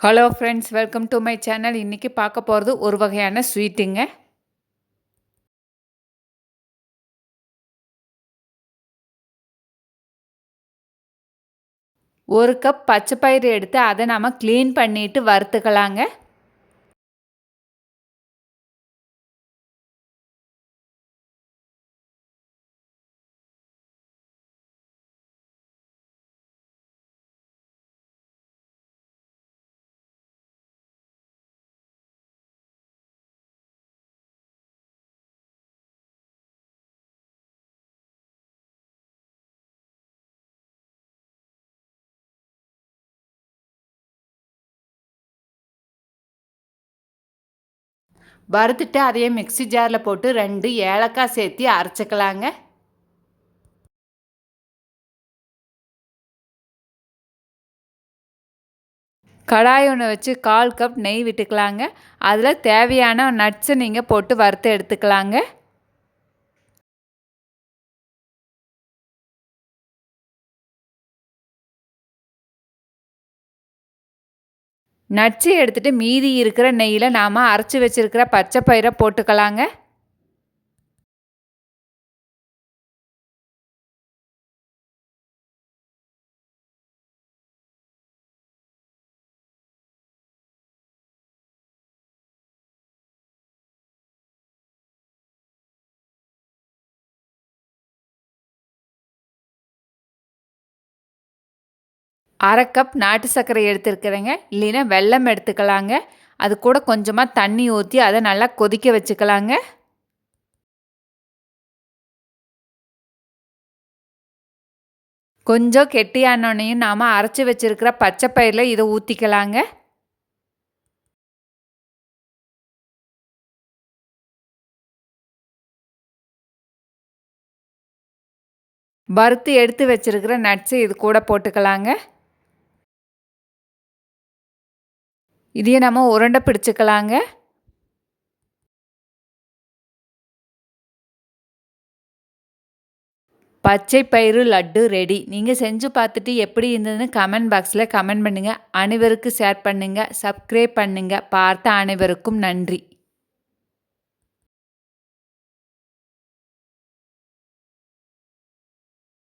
Hello friends welcome to my channel இன்றைக்கி பார்க்க போகிறது ஒரு வகையான ஸ்வீட்டுங்க ஒரு கப் பச்சை பயிறு எடுத்து அதை நம்ம க்ளீன் பண்ணிவிட்டு வறுத்துக்கலாங்க. வறுத்துட்டு அதையே மிக்சி ஜாரில் போட்டு ரெண்டு ஏலக்காய் சேர்த்து அரைச்சிக்கலாங்க. கடாய் ஒன்று வச்சு கால் கப் நெய் விட்டுக்கலாங்க. அதில் தேவையான நட்ஸை நீங்கள் போட்டு வறுத்து எடுத்துக்கலாங்க. நட்ஸு எடுத்துகிட்டு மீதி இருக்கிற நெய்யில் நாம் அரைச்சி வச்சுருக்கிற பச்சை பயிரை போட்டுக்கலாங்க. அரை கப் நாட்டு சர்க்கரை எடுத்துருக்குறேங்க. இல்லைன்னா வெல்லம் எடுத்துக்கலாங்க. அது கூட கொஞ்சமாக தண்ணி ஊற்றி அதை நல்லா கொதிக்க வச்சுக்கலாங்க. கொஞ்சம் கெட்டியானோனையும் நாம் அரைச்சி வச்சுருக்கிற பச்சை பயிரில் இதை ஊற்றிக்கலாங்க வறுத்து எடுத்து வச்சுருக்கிற நட்ஸு இது கூட போட்டுக்கலாங்க. இதையே நம்ம உருண்டை பிடிச்சிக்கலாங்க. பச்சை பயிறு லட்டு ரெடி. நீங்கள் செஞ்சு பார்த்துட்டு எப்படி இருந்ததுன்னு கமெண்ட் பாக்ஸில் கமெண்ட் பண்ணுங்கள் அனைவருக்கும் ஷேர் பண்ணுங்கள் சப்ஸ்கிரைப் பண்ணுங்கள் பார்த்த அனைவருக்கும் நன்றி.